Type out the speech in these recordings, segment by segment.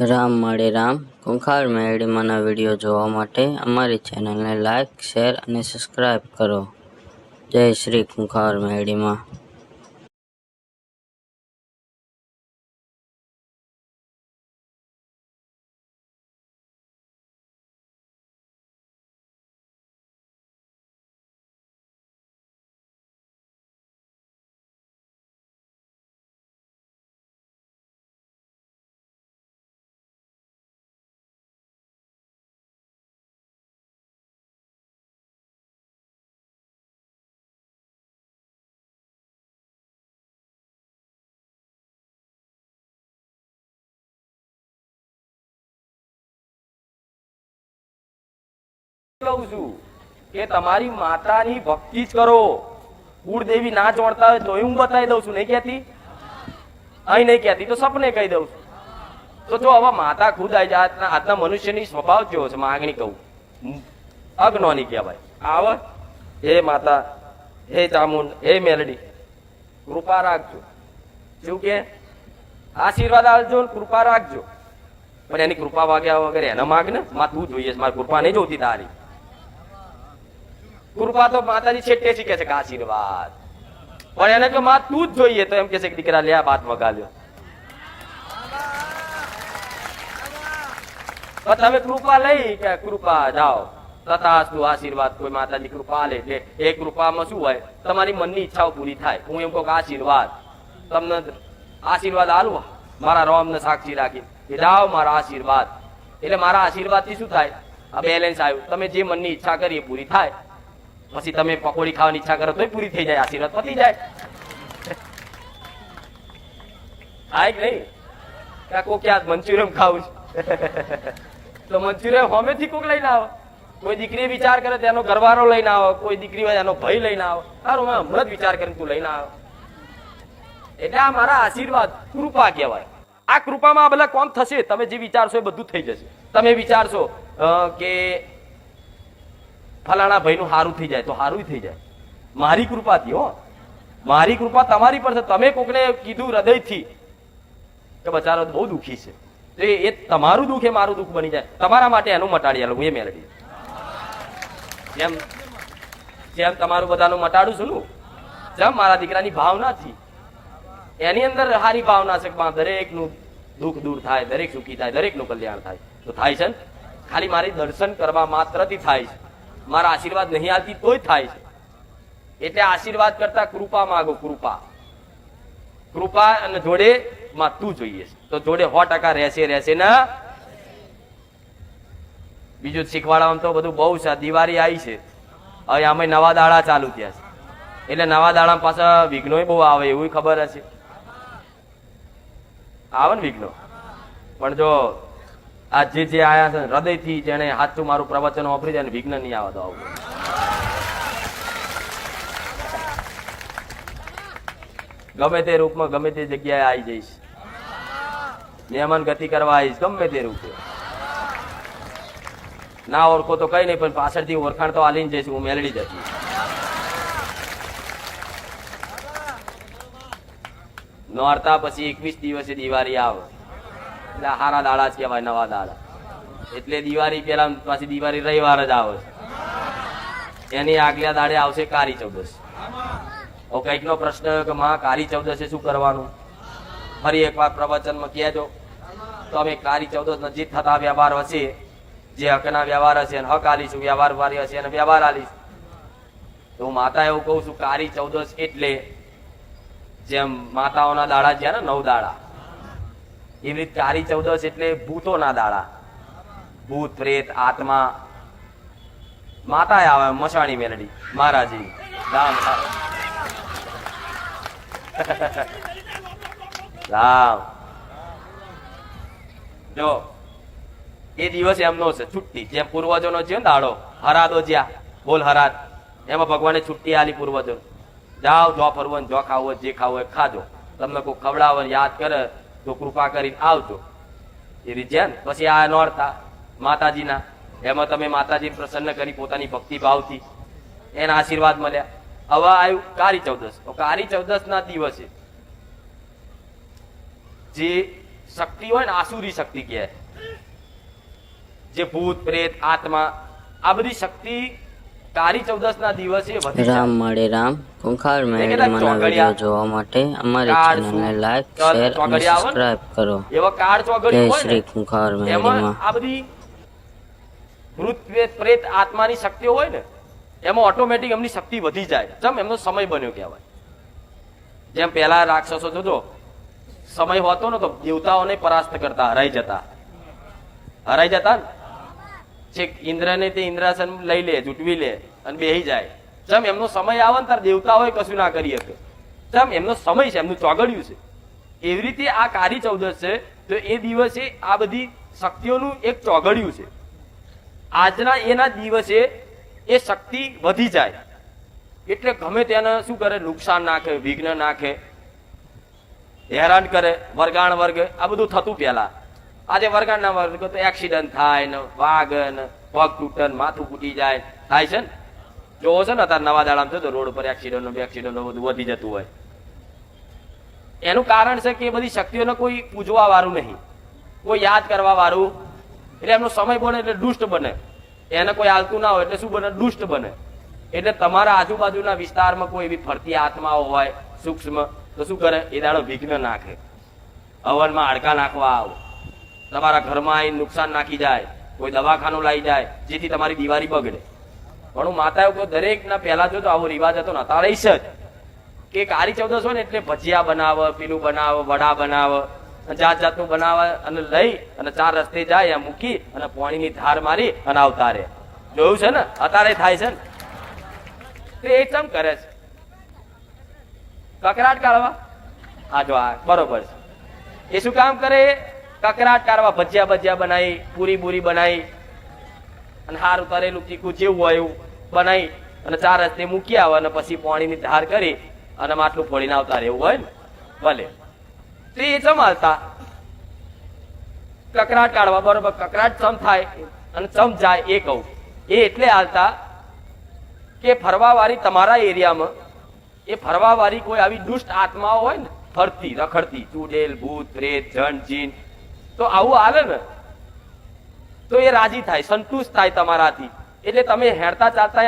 રામ મળે રામ. કુંખાર મેળીમાંના વીડિયો જોવા માટે અમારી ચેનલને લાઇક શેર અને સબસ્ક્રાઈબ કરો. જય શ્રી કુંખાર મેળીમાં. કહું છું કે તમારી માતાની ભક્તિ જ કરો. કુળદેવી ના જોડતા હોય તો હું બતાવી દઉં છું, નહીં કહેતી? અહીં નહીં કહેતી, તો સપને કહી દઉં છું. તો જો હવે માતા ખુદ આવી જાય આજના મનુષ્યની સ્વભાવ કેવો છે, માગણી કહું. અગ્નોની કહેવાય. આવ. હે માતા, હે ચામુંડ, હે મેલડી, કૃપા રાખજો. શું કે? આશીર્વાદ આવજો કૃપા રાખજો. પણ એની કૃપા વાગ્યા વગર એને માગ ને માં તું જોઈએ મારી કૃપા નહીં જોતી તારી. કૃપા તો માતાજી છેટે શીખે છે કે આશીર્વાદ. પણ એને જો માં તું જ જોઈએ તો એમ કે છે કે દીકરા, લે આ બાત વગાડ્યો તો તમે કૃપા લઈ કે કૃપા જાઓ. તથાસ્તુ આશીર્વાદ કોઈ માતાજી કૃપા લે. એટલે એ કૃપામાં શું હોય? તમારી મનની ઈચ્છાઓ પૂરી થાય. હું એમ કહું કે આશીર્વાદ. તમને આશીર્વાદ આલુ મારા રોમને સાક્ષી રાખી કે જાઓ મારા આશીર્વાદ. એટલે મારા આશીર્વાદથી શું થાય? આ બેલેન્સ આવ્યું. તમે જે મનની ઈચ્છા કરી એ પૂરી થાય. પછી તમે પકોડી ખાવાની ઈચ્છા કરો તોય પૂરી થઈ જાય, આશીર્વાદ પતી જાય. કે નહીં? કોક યાદ મંચુરિયમ ખાવું તો મંચુરિયમ હોમેથી કોક લઈને આવો. કોઈ દીકરી વિચાર કરે તો એનો ઘરવાળો લઈને આવો, કોઈ દીકરી હોય એનો ભાઈ લઈને આવો. સારું મેં હમણાં જ વિચાર કરીને તું લઈને આવો. એટલે આ મારા આશીર્વાદ કૃપા કહેવાય. આ કૃપામાં આ બધા કોમ થશે? તમે જે વિચારશો એ બધું થઈ જશે. તમે વિચારશો કે ફલાણા ભાઈનું સારું થઈ જાય તો સારું થઈ જાય. મારી કૃપાથી હો. મારી કૃપા તમારી પર છે. તમે કોકને કીધું હૃદયથી કે બચારો, બહુ દુઃખી છે. તો એ તમારું દુઃખ એ મારું દુઃખ બની જાય. તમારા માટે એનું મટાડી આલું એ મેળવી જેમ જેમ તમારું બધાનું મટાડું છું જેમ મારા દીકરાની ભાવનાથી એની અંદર સારી ભાવના છે કે દરેકનું દુઃખ દૂર થાય, દરેક સુખી થાય, દરેકનું કલ્યાણ થાય. તો થાય છે ને? ખાલી મારી દર્શન કરવા માત્રથી થાય છે. મારા આશીર્વાદ નહીં આવતી તોય થાય છે. એટલે આશીર્વાદ કરતા કૃપા માગો, કૃપા. કૃપા અને જોડે માં તું જોઈએ. તો જોડે સો ટકા રહેશે રહેશે ને? બીજું શીખવાડવામાં તો બધું બહુ છે. દિવાળી આવી છે. હવે આમાં નવા દાડા ચાલુ થયા છે. એટલે નવા દાડા પાછા વિઘ્નો બહુ આવે, એવું ખબર હશે. આવે ને વિઘ્નો? પણ જો આ જે જે આયા છે હૃદયથી જેને સાચું મારું પ્રવચન વાપરી જાય વિઘ્ન નહીં આવે. તો ગમે તે રૂપમાં ગમે તે જગ્યાએ આવી જઈશ. મહેમાન ગતિ કરવા આવીશ, ગમે તે રૂપે. ના ઓળખો તો કઈ નહીં, પણ પાછળથી ઓળખાણ તો આલીને જઈશ, હું મેળવી જતી. નોરતા પછી એકવીસ દિવસે દિવાળી આવે. હારા દાડા છે ભાઈ નવા દાડા. એટલે દિવાળી પેલા પાછી દિવાળી રવિવાર જ આવે છે. એની આગલા દાડે આવશે કાળી હવે કંઈક નો પ્રશ્ન કે માં, કાળી ચૌદસે શું કરવાનું? ફરી એકવાર પ્રવચનમાં કહેજો. તો અમે કાળી ચૌદસ નજીક થતા વ્યવહાર હશે. જે હકના વ્યવહાર હશે અને હક આલીશું, વ્યવહાર વાળી હશે અને વ્યવહાર આલીશ. તો હું માતા એવું કહું છું, કાળી ચૌદસ એટલે જેમ માતાઓના દાડા ને, નવ દાડા. રીતે કાળી ચૌદસ એટલે ભૂતોના દાડા. ભૂત, પ્રેત, આત્મા. માતા આવે, મસાણી મેલડી. મહારાજી. રામ રામ. જો, એ દિવસ એમનો છે, છુટ્ટી. જેમ પૂર્વજોનો છે ને દાડો, હરાદો જ્યાં. બોલ હરાદ. એમાં ભગવાને છુટ્ટી આલી પૂર્વજો. જાઓ, જો ફરવું જો ખાવું જે ખાવું ખાજો. તમને કોઈ ખવડાવે યાદ કરે તો કૃપા કરીને આવજો. એ રીતે પછી આ નોરતા માતાજીના, એમાં તમે માતાજી પ્રસન્ન કરી પોતાની ભક્તિ ભાવથી એના આશીર્વાદ મળ્યા. હવે આવ્યું કારી ચૌદસ તો કારી ચૌદસ ના દિવસે જે શક્તિ હોય ને આસુરી શક્તિ કહે જે ભૂત, પ્રેત, આત્મા, આ બધી શક્તિ કાળી ચૌદસ ના દિવસે રામ મળે રામ. કુંખાર કેટલાક વીડિયો જોવા માટે. અમારી ચેનલને લાઈક શેર અને? સબસ્ક્રાઇબ કરો. એવા કાળ જય ચોગડિયું હોય શ્રી કુંખાર એમાં આ બધી પ્રેત પ્રેત આત્માની શક્તિઓ હોય ને એમાં ઓટોમેટિક એમની શક્તિ વધી જાય. જેમ એમનો સમય બન્યો કહેવાય. જેમ પહેલા રાક્ષસો જોજો સમય હોતો ને તો દેવતાઓને પરાસ્ત કરતા હરાઈ જતા. હરાઈ જતા ને? છેક ઇન્દ્રને તે ઇન્દ્રાસન લઈ લે, જૂટવી લે અને બેહી જાય. જેમ એમનો સમય આવે ને ત્યારે દેવતાઓએ કશું ના કરી શકે જેમ એમનો સમય છે, એમનું ચોગડિયું છે. એવી રીતે આ કાળી ચૌદશ છે, તો એ દિવસે આ બધી શક્તિઓનું એક ચોગડિયું છે. આજના એના દિવસે એ શક્તિ વધી જાય. એટલે ગમે તેને શું કરે, નુકસાન નાખે, વિઘ્ન નાખે, હેરાન કરે, વર્ગાણ વર્ગ, આ બધું થતું પહેલા. આજે વરગાડના વર્ગ તો એક્સિડન્ટ થાય ને વાગ ને પગ તૂટે માથું ફૂટી જાય. થાય છે ને? જોવો છે ને અત્યારે નવા દાડામાં તો રોડ ઉપર એક્સિડન્ટ એક્સિડન્ટ બધું વધી જતું હોય. એનું કારણ છે કે એ બધી શક્તિઓને કોઈ પૂજવા વાળું નહીં. કોઈ યાદ કરવા વાળું. એટલે એમનો સમય બને એટલે દુષ્ટ બને. એને કોઈ હાલતું ના હોય એટલે શું બને? દુષ્ટ બને. એટલે તમારા આજુબાજુના વિસ્તારમાં કોઈ એવી ફરતી આત્માઓ હોય, સૂક્ષ્મ, તો શું કરે? એ દાડો વિઘ્ન નાખે. હવનમાં હાડકા નાખવા આવો. તમારા ઘરમાં આવીને નુકસાન નાખી જાય, કોઈ દવાખાનું લાવી જાય, જેથી તમારી દિવાળી બગડે. પણ હું માતા એવું દરેકના પહેલા જોતો આવો રિવાજ હતો ને છે જ. કે કાળી ચૌદસ હોય ને, એટલે ભજીયા બનાવે, પીલું બનાવે, વડા બનાવે જાત જાતનું બનાવે, અને લઈ, અને ચાર રસ્તે જાય મૂકી, અને પાણીની ધાર મારી, અને આવતા રહે. જોયું છે ને? અત્યારે થાય છે ને? એ ચમ કરે છે? કકરાટ કાઢવા? આ જો આ, બરોબર છે. એ શું કામ કરે? કકરાટ કાઢવા ભજીયા ભજીયા બનાવી પૂરી બુરી બનાવી અને હારું તરેલું તીખું જેવું હોય એવું બનાવી અને ચાર રસ્તે મૂકી આવે અને પછી પાણીની ધાર કરી અને માટલું ફોડીને આવતા રહેવું હોય ને. ભલે. તો એ ચમાલતા. કકરાટ કાઢવા બરોબર કકરાટ ચમ થાય અને ચમ જાય એ કહું. એ એટલે હાલતા કે ફરવાવાળી તમારા એરિયામાં એ ફરવાવાળી કોઈ આવી દુષ્ટ આત્માઓ હોય ને, ફરતી, રખડતી ચુડેલ ભૂત, પ્રેત, જન, જીન તો આવું હાલે ને? તો એ રાજી થાય, સંતુષ્ટ થાય તમારાથી. એટલે તમે હેરતા ચાલતા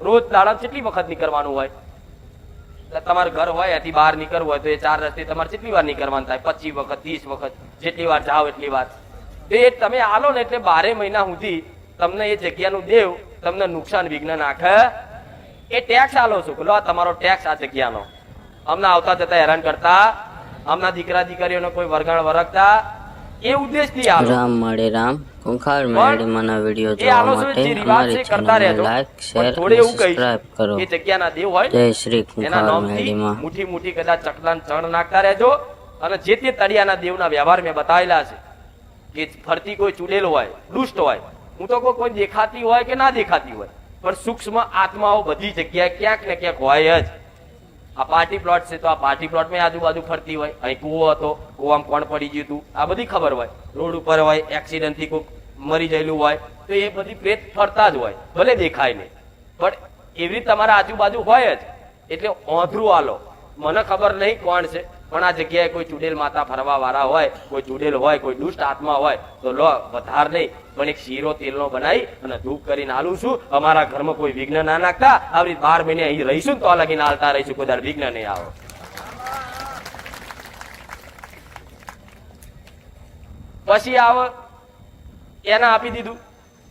રોજ દાડા કેટલી વખત નીકળવાનું હોય. એટલે તમારું ઘર હોય, એથી બહાર નીકળવું હોય, તો એ ચાર રસ્તે તમારે કેટલી વાર નીકળવાનું થાય? પચીસ વખત, ત્રીસ વખત, જેટલી વાર જાઓ એટલી વાર. તો એ તમે આલો ને એટલે બારે મહિના સુધી તમને એ જગ્યાનું દેવ તમને નુકસાન વિઘ્ન નાખે. એ ટેક્સ આલો છો. લો તમારો ટેક્સ આ જગ્યાનો. અમને આવતા જતા હેરાન કરતા. અમના દીકરા દીકરીઓને કોઈ વરગાણ વરગતા એ ઉદ્દેશથી આલો. રામ મળે રામ. કુંખાર પણ મેળીમાંના વીડિયો જોવા માટે. અમારી ચેનલને લાઈક શેર અને સબસ્ક્રાઇબ કરો. એ જગ્યાના દેવ હોય જય શ્રી કુંખાર મેળીમાં. મુઠી મુઠ્ઠી કદાચ ચકલાન ચણ નાખતા રહેજો અને જે તે તળિયાના દેવના વ્યવહાર મેં બતાવેલા છે કે ફરતી કોઈ ચૂડેલો હોય દુષ્ટ હોય હું તો કોઈ દેખાતી હોય કે ના દેખાતી હોય પણ સૂક્ષ્મ આત્માઓ બધી જગ્યાએ ક્યાંક ને ક્યાંક હોય જ. આ પાર્ટી પ્લોટ છે તો આ પાર્ટી પ્લોટમાં આજુબાજુ ફરતી હોય. અહીં કૂવો હતો, કૂવામાં કોણ પડી ગયું હતું, આ બધી ખબર હોય. રોડ ઉપર હોય એક્સિડન્ટથી કોઈ મરી ગયેલું હોય, તો એ બધી પ્રેત ફરતા જ હોય. ભલે દેખાય નહીં. પણ એવી તમારા આજુબાજુ હોય જ. એટલે ઓંધરું આલો. મને ખબર નહીં કોણ છે. પણ આ જગ્યાએ કોઈ ચુડેલ માતા ફરવા વાળા હોય, કોઈ ચુડેલ હોય, કોઈ દુષ્ટ આત્મા હોય, તો લો, વધાર નહીં. પણ એક શીરો તેલનો બનાવી અને ધૂપ કરીને આલું છું. અમારા ઘરમાં કોઈ વિઘ્ન ના નાખતા. આવી બાર મહિને અહીં રહીશું તો લગીને હાલતા રહીશું. કોઈ દર વિઘ્ન નહીં આવો. પછી આવ. એને આપી દીધું.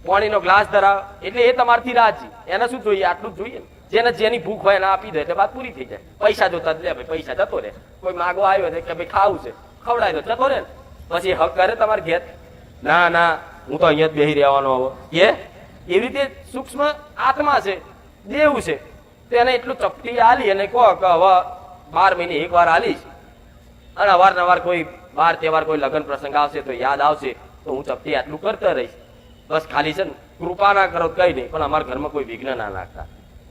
પાણીનો ગ્લાસ ધરાવ. એટલે એ તમારથી રાજી. એને શું જોઈએ? આટલું જ જોઈએ ને. જેને જેની ભૂખ હોય એને આપી દે, એટલે વાત પૂરી થઈ જાય. પૈસા જોતા લે, ભાઈ, પૈસા જતો રહે. કોઈ માગો આવ્યો છે કે ભાઈ, ખાવું છે. ખવડાય તો જતો રહે. પછી હક કરે તમારે ઘેર. ના ના, હું તો અહીંયા જ બેહી રહેવાનો હવે. કે એવી રીતે સૂક્ષ્મ આત્મા છે, દેવ છે. તેને એટલું ચપટી આલી અને કહો કે હવે બાર મહિને એક વાર આલીશ અને અવારનવાર કોઈ વાર તહેવાર, કોઈ લગ્ન પ્રસંગ આવશે તો યાદ આવશે, તો હું ચપટી આટલું કરતા રહીશ. બસ ખાલી છે ને, કૃપા ના કરો, કઈ નહીં. પણ અમારા ઘરમાં કોઈ વિઘ્ન ના નાખતા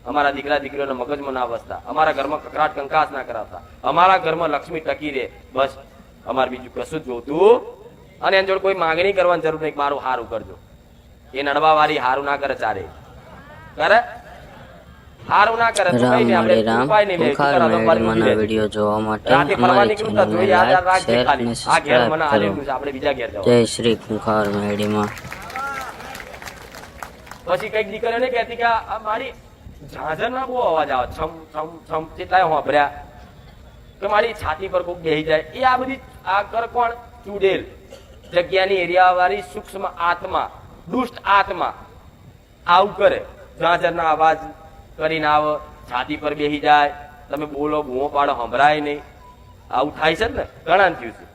અમારા દીકરા દીકરીઓને મગજમાં ના વસતા. અમારા ઘરમાં કકરાટ કંકાસ ના કરાવતા. અમારા ઘરમાં લક્ષ્મી ટકી રહે. બસ અમારે બીજું કશું જ જોતું અને એની જોડે કોઈ માંગણી કરવાની જરૂર નહીં મારું હારું કરજો. એ નડવા વાળી હારું ના કરે ચારે. કરે? હારું ના કરે તો કઈ આપણે ઉપાય નહીં લે ઓંકાર મેળીમાંના જોવા માટે રાતે ફરવા અમારી નીકળું તો ચેનલને જોઈએ યાદ રાખજે ખાલી. આ ઘેર મને કરો છે આપણે બીજા ઘેર જવા જય શ્રી કુંખાર મેળીમાં. પછી કંઈક દીકરીઓને કહેતી કે આ મારી ઝાંઝર ના બહુ અવાજ આવે. છમ છમ છમ કેટલાય હોંભર્યા કે મારી છાતી પર કોક બેહી જાય. એ આ બધી, આ કર કોણ? ચુડેલ. જગ્યાની એરિયાવાળી સૂક્ષ્મ આત્મા, દુષ્ટ આત્મા. આવું કરે. ઝાંઝરના અવાજ કરીને આવે. છાતી પર બેહી જાય. તમે બોલો ગુઓ પાડો, સંભળાય નહીં. આવું થાય છે ને? ઘણા થયું છે.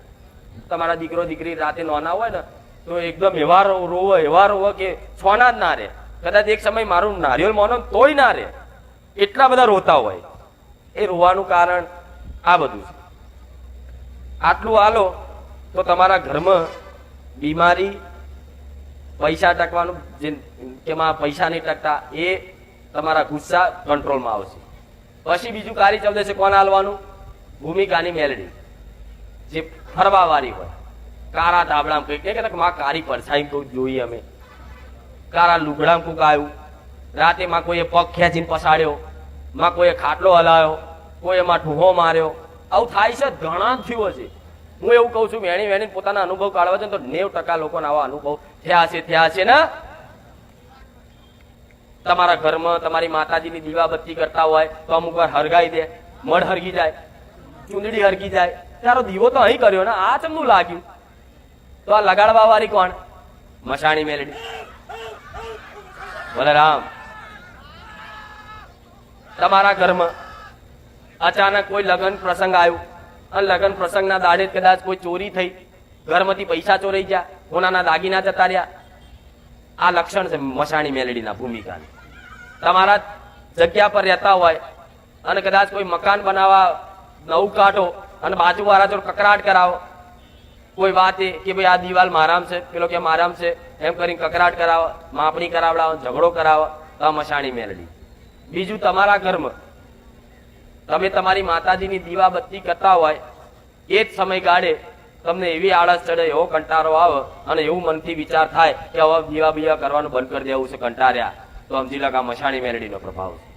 તમારા દીકરો, દીકરી રાતે નોના હોય ને, તો એકદમ એવા રોવે એવા રોવે કે છોના જ ના રહે. કદાચ એક સમય મારું નારિયેળ મોનો તોય ના રહે. એટલા બધા રોતા હોય. એ રોવાનું કારણ આ બધું છે. આટલું હાલો તો તમારા ઘરમાં બીમારી, પૈસા ટકવાનું, જે કેમાં પૈસા નહીં ટકતા, એ તમારા ગુસ્સા કંટ્રોલમાં આવશે. પછી બીજું કાળી છે કોણ હાલવાનું? ભૂમિકાની મેલડી. જે ફરવાવાળી હોય. કારા ધાબળામાં કંઈક કે માં કારી પરછાઈ કોઈ જોઈએ અમે. કારા લુગડામાં કુકાયું રાતે માં કોઈએ પગ ખેંચીને પસાડ્યો માં કોઈએ ખાટલો હલાયો કોઈએ માં ઠૂહો માર્યો. આવું થાય છે ઘણા થયું છે. હું એવું કહું છું, વેણી વેણી પોતાના અનુભવ કાઢવા છે તો નેવ ટકા લોકોના આવા અનુભવ થયા છે થયા છે ને? તમારા ઘરમાં તમારી માતાજીની દીવાબત્તી કરતા હોય તો અમુક વાર હરગાઈ દે, મઢ હરગી જાય, ચૂંદડી હરગી જાય. તારો દીવો તો અહીં કર્યો ને, આ ચમનું લાગ્યું? તો આ લગાડવા વાળી કોણ? મસાણી મેલડી. બોલે રામ તમારા ઘરમાં અચાનક કોઈ લગ્ન પ્રસંગ આવ્યો? અને લગ્ન પ્રસંગના દાડે કદાચ કોઈ ચોરી થઈ? ઘરમાંથી પૈસા ચોરાઈ ગયા કોનાના દાગીના જતા રહ્યા? આ લક્ષણ છે મશાણી મેલડીના ભૂમિકાની. તમારા જગ્યા પર રહેતા હોય અને કદાચ કોઈ મકાન બનાવવા નવું કાઢો અને બાજુવાળા જો કકરાટ કરાવો કોઈ વાત એ કે ભાઈ આ દિવાલ મારામ છે, પેલો કે મારામ છે, એમ કરીને કકરાટ કરાવો માપણી કરાવડાવો ઝઘડો કરાવો તો મશાણી મેળવી. બીજું તમારા ઘરમાં, તમે તમારી માતાજીની દીવાબત્તી કરતા હોય, એ જ સમયગાળે તમને એવી આળસ ચડે, એવો કંટારો આવે, અને એવું મનથી વિચાર થાય કે હવે દીવા બીવા કરવાનું બંધ કરી દેવું છે, કંટાર્યા. તો સમજી લગા મશાણી મેલડીનો પ્રભાવ છે.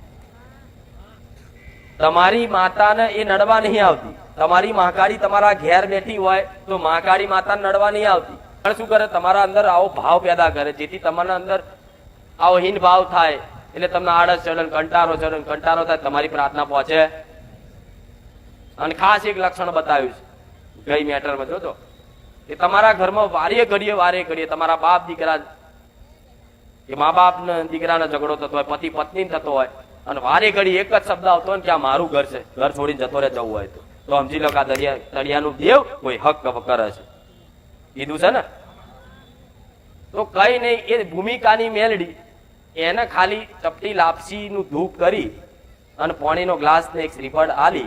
તમારી માતાને એ નડવા નહીં આવતી. તમારી મહાકાળી તમારા ઘેર બેઠી હોય તો મહાકાળી માતા નડવા નહીં આવતી. પણ શું કરે? તમારા અંદર આવો ભાવ પેદા કરે. જેથી તમારા અંદર આવો હીન ભાવ થાય. એટલે તમને આળસ ચડન, કંટારો ચડન, કંટારો થાય, તમારી પ્રાર્થના પહોંચે. અને ખાસ એક લક્ષણ બતાવ્યું છે. ગઈ મેટરમાં જોજો. કે તમારા ઘરમાં વારે ઘડીએ વારે ઘડીએ તમારા બાપ દીકરા, કે મા બાપ ને દીકરાનો ઝઘડો થતો હોય, પતિ પત્ની થતો હોય અને વારે ઘડી એક જ શબ્દ આવતો ને કે આ મારું ઘર છે. ઘર છોડીને જતો રહે જવું હોય તો. સમજી લો કે આ દરિયા તળિયાનું દેવ કોઈ હક કરે છે. કીધું છે ને? તો કઈ નહીં, એ ભૂમિકાની મેલડી એને ખાલી ચપટી લાપસીનું ધૂપ કરી અને પાણીનો ગ્લાસ ને એક શ્રીફળ આલી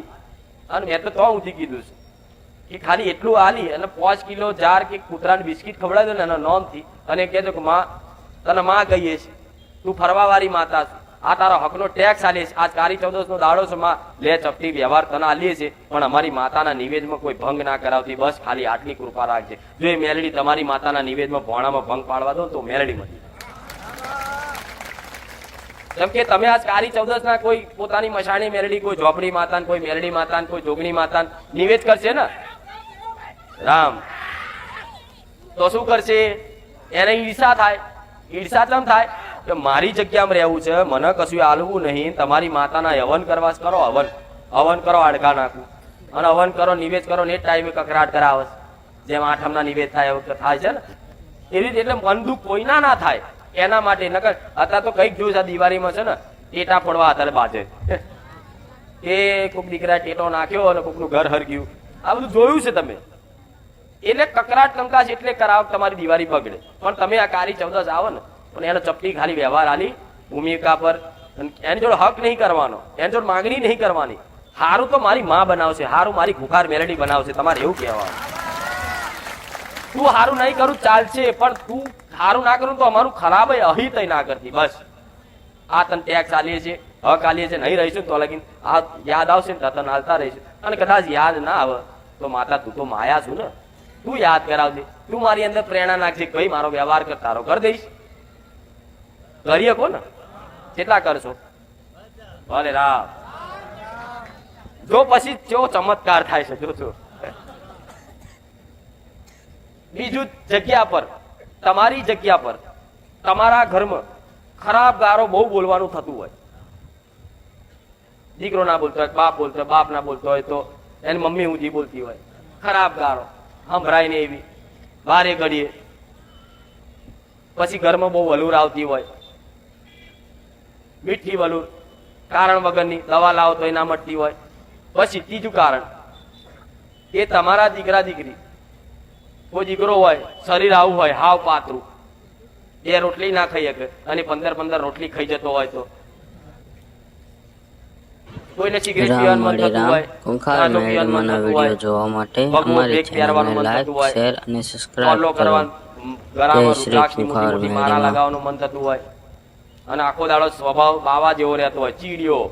અને મેં તો તો કીધું છે. કે ખાલી એટલું આલી અને પાંચ કિલો જાર કે કૂતરાને બિસ્કિટ ખવડાવી દો ને એના નોમથી અને કહેજો કે, માં, તને માં કહીએ છીએ. તું ફરવાવાળી માતા છે. આ તારા હકનો ટેક્સ આલીએ છે આજ કારી ચૌદસ નો દાડો છે માં. લે ચપટી વ્યવહાર તને આલીએ છે. પણ અમારી માતાના નિવેદમાં કોઈ ભંગ ના કરાવતી. બસ ખાલી આટલી કૃપા રાખજે. જો એ મેલડી તમારી માતાના નિવેદમાં ભોણામાં ભંગ પાડવા દો તો મેલડી મળી જેમ કે તમે આજ કાળી ચૌદસ ના કોઈ પોતાની મશાણી મેરડી કોઈ ઝોપડી માતા કોઈ મેરડી માતા કોઈ જોગણી માતા નિવેદ કરશે ને? રામ. તો શું કરશે? એને ઈર્ષા થાય. ઈર્ષા કેમ થાય? કે મારી જગ્યામાં રહેવું છે, મને કશું આલવું નહીં, તમારી માતાના હવન કરવા કરો, હવન. હવન કરો, હાડકા નાખું. અને હવન કરો, નિવેદ કરો ને એ ટાઈમે કકરાટ કરાવે. જેમ આઠમના નિવેદ થાય, એવું થાય છે ને. એવી રીતે એટલે મન દુઃખ કોઈના ના થાય, એના માટે. નકર અત્યારે તો કંઈક જોયું છે દિવાળીમાં છે ને, ટેટા પડવા અત્યારે બાજે. કે કોઈક દીકરા ટેટો નાખ્યો અને કોઈકનું ઘર હરગ્યું. આ બધું જોયું છે તમે. એટલે કકરાટ કંકાશ એટલે કરાવ તમારી દિવાળી બગડે. પણ તમે આ કાળી ચૌદસ આવો ને પણ એને ચપટી ખાલી વ્યવહાર આલી, ભૂમિકા પર. એની જોડે હક નહીં કરવાનો, એની જોડે માંગણી નહીં કરવાની. હારું તો મારી માં બનાવશે, હારું મારી ખુખાર મેલડી બનાવશે, તમારે એવું કહેવાનું. તું હારું નહીં કરું, ચાલશે, પણ તું હારું ના કરું તો અમારું ખરાબ અહિત ના કરતી, બસ. આ તને ટેક્સ આલીએ છે, હક આલીએ છે, નહીં રહીશું તો લગીન આ યાદ આવશે ને તને હાલતા રહીશું. અને કદાચ યાદ ના આવે તો માતા તું તો માયા છું ને. તું યાદ કરાવજે. તું મારી અંદર પ્રેરણા નાખજે, કઈ મારો વ્યવહાર કર, તારો કરી દઈશ. કરીએ કોને કેટલા કરશો? ભલે રામ. જો પછી કેવો ચમત્કાર થાય છે જો જો બીજું જગ્યા પર, તમારી જગ્યા પર, તમારા ઘરમાં ખરાબ ગારો બહુ બોલવાનું થતું હોય. દીકરો ના બોલતો હોય, બાપ બોલતો હોય, બાપ ના બોલતો હોય તો એની મમ્મી ઊંધી બોલતી હોય. ખરાબ ગારો, સંભળાય ને એવી. વારે ઘડીએ. પછી ઘરમાં બહુ વલુર આવતી હોય મીઠી વલુર. કારણ વગરની દવા લાવો તો ના મળતી હોય. પછી ત્રીજું કારણ. એ તમારા દીકરા દીકરી. કોઈ દીકરો હોય શરીર આવું હોય હાવ પાતળું. બે રોટલી ના ખાઈ શકે અને પંદર પંદર રોટલી ખાઈ જતો હોય તો. કોઈને સિગરેટ પીવાનું મન થતું હોય ગાંજો મેળવવાના વીડિયો જોવા માટે અમારી ચેનલને લાઈક શેર અને સબસ્ક્રાઇબ કરો. જય શ્રી રુદ્રાક્ષની મોટી કુંભાર મોટી માળા મેળીમાં. લગાવવાનું મન થતું હોય. અને આખો દાડો સ્વભાવ બાવા જેવો રહેતો હોય, ચીડિયો.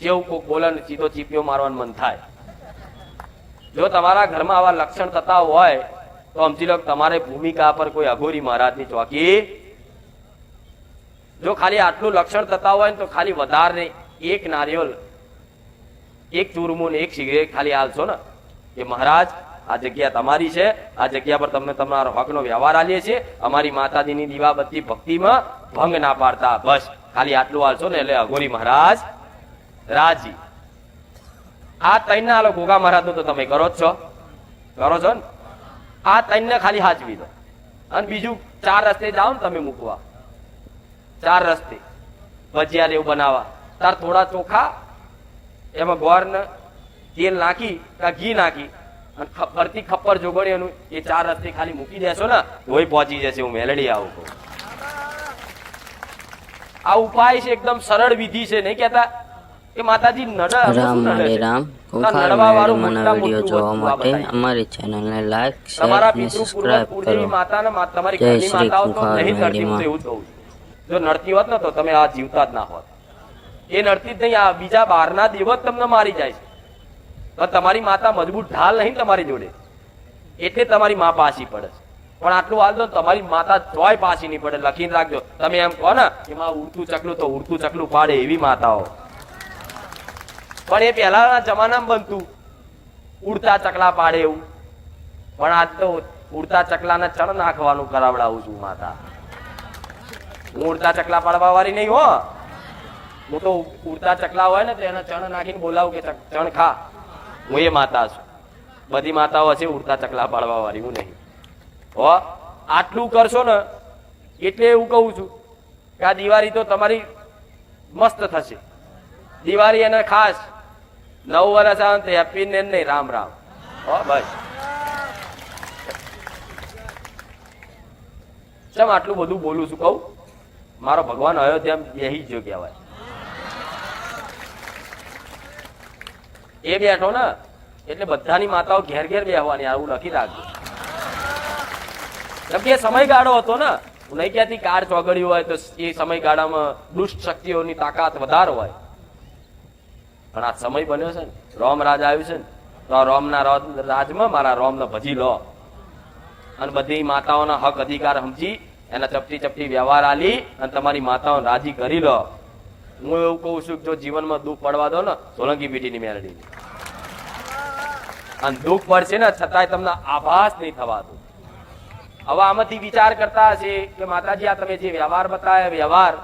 જેવું કોક બોલે સીધો ચીપિયો મારવાનું મન થાય. જો તમારા ઘરમાં આવા લક્ષણ થતા હોય, તો સમજી લો તમારે ભૂમિકા પર કોઈ અઘોરી મહારાજની ચોકી. જો ખાલી આટલું લક્ષણ થતા હોય ને તો ખાલી વધારે એક નારિયેલ, એક ચૂરમું ને એક સિગરેટ ખાલી હાલશો ને. કે મહારાજ આ જગ્યા તમારી છે. આ જગ્યા પર તમને તમારો હકનો વ્યવહાર આલીએ છીએ. અમારી માતાજીની દીવાબત્તી ભક્તિમાં ભંગ ના પાડતા. બસ, ખાલી આટલું હાલશો ને એટલે અઘોરી મહારાજ રાજી. આ ત્રણ ના ગોગા મહારાજ તો તમે કરો જ છો. કરો છો ને? આ ત્રણ ને ખાલી હાજવી દો. અને બીજું ચાર રસ્તે જાઓ ને તમે મૂકવા. ચાર રસ્તે. ભજીયા એવું બનાવવા. તાર થોડા ચોખા, એમાં ગોર તેલ નાખી, કા ઘી નાખી અને ફરતી ખપ્પર જોગણી એનું એ ચાર રસ્તે ખાલી મૂકી દેશો ને તોય પહોંચી જશે હું મેલડી આવું કહું. આ ઉપાય છે એકદમ સરળ વિધિ છે નહીં કહેતા? કે માતાજી નડે રામ શું નડે હરે છે? રામ. આ કુંખાર નડવાવાળું મેળવવાના મોટા વીડિયો જોવા માટે અમારી ચેનલને લાઈક શેર તમારા અને પિતૃ સબસ્ક્રાઇબ કરો. માતાને તમારી જય શ્રી. એવું જ જો નડતી હોત ને તો તમે આ જીવતા જ ના હોત. એ નડતી જ નહીં આ બીજા બહારના દેવ તમને મારી જાય છે. પણ તમારી માતા મજબૂત ઢાલ નહીં તમારી જોડે. એટલે તમારી મા પાછી પડે પણ આટલું હાલ તમારી માતા ચોય પાછી નહીં પડે. લખીને રાખજો. તમે એમ કહો ને કે માં ઉડતું ચકલું તો ઉડતું ચકલું પાડે એવી માતાઓ. પણ એ પહેલાના જમાનામાં બનતું. ઉડતા ચકલા પાડે એવું. પણ આજ તો ઉડતા ચકલાને ચણ નાખવાનું કરાવડાવું છું માતા. હું ઉડતા ચકલા પાડવા વાળી નહીં હો. હું તો ઉડતા ચકલા હોય ને તો એને ચણ નાખીને બોલાવું કે ચણ ખા. હું એ માતા છું. બધી માતાઓ હશે, ઉડતા ચકલા પાડવા વાળી હું નહીં. હો, આટલું કરશો ને, એટલે એવું કહું છું કે આ દિવાળી તો તમારી મસ્ત થશે. દિવાળી એને ખાસ નવ વર્ષ આવે તો હેપી ને નહીં, રામ રામ. હો, બસ. ચમ આટલું બધું બોલું છું કહું? મારો ભગવાન અયોધ્યા બેહી જ જો કહેવાય. એ બેઠો ને, એટલે બધાની માતાઓ ઘેર ઘેર બેહવાની, આવું લખી રાખજો. કેમ કે સમયગાળો હતો ને નહીં ક્યાંથી કાર ચોગડ્યું હોય તો એ સમયગાળામાં દુષ્ટ શક્તિઓની તાકાત વધારે હોય. પણ આ સમય બન્યો છે ને, રોમ રાજ આવ્યું છે ને, તો રોમના રાજમાં મારા રોમને ભજી લો. અને બધી માતાઓના હક અધિકાર સમજી, એના ચપટી ચપટી વ્યવહાર આલી, અને તમારી માતાઓ રાજી કરી લો. હું એવું કહું છું કે જો જીવનમાં દુઃખ પડવા દો ને, સોલંકી પીટીની મેરડી અને દુઃખ પડશે ને, છતાંય તમને આભાસ નહીં થવાતું. હવે આમાંથી વિચાર કરતા હશે કે, માતાજી, આ તમે જે વ્યવહાર બતાવ્યા, વ્યવહાર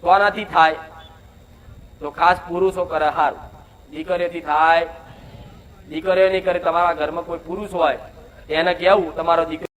કોનાથી થાય? તો ખાસ પુરુષો કરે હાર. દીકરીઓથી થાય. દીકરીઓ નહીં કરે, તમારા ઘરમાં કોઈ પુરુષ હોય એને કેવું? તમારો દીકરો